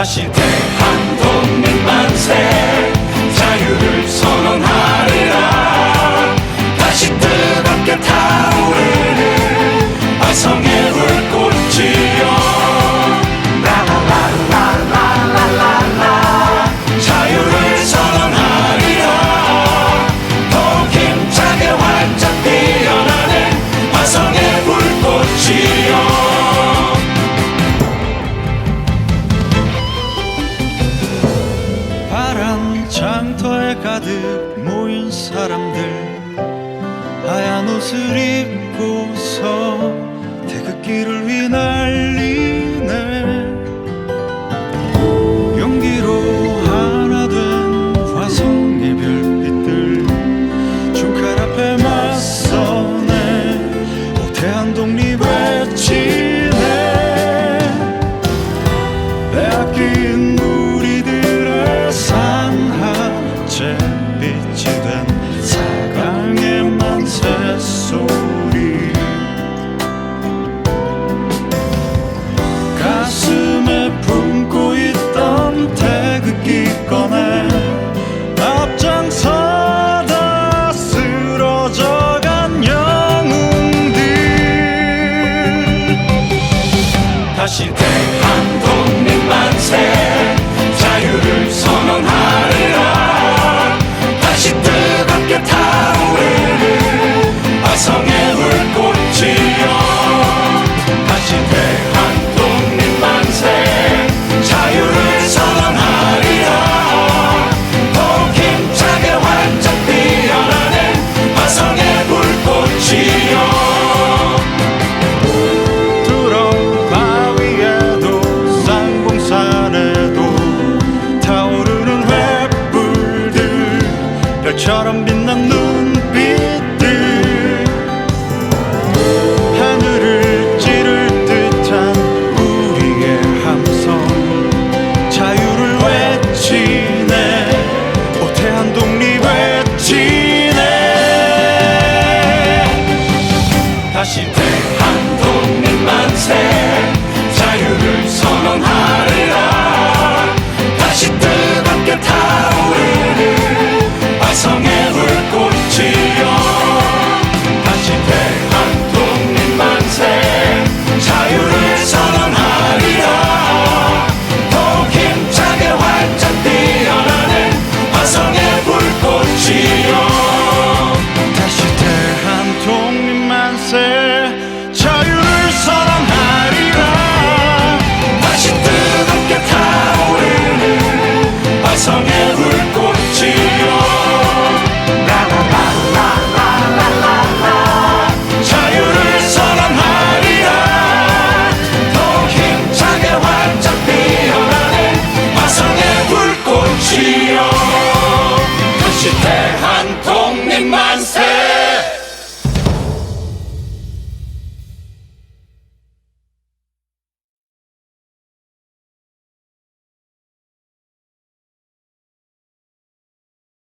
다시 대한민국 만세. 가득 모인 사람들. 하얀 옷을 입 다시 대한독립 만세. 자유를 선언하 별처럼 빛난 눈빛들. 하늘을 찌를 듯한 우리의 함성. 자유를 외치네. 오태한 독립 외치네. 다시 대한 독립 만세. 자유를 선언하리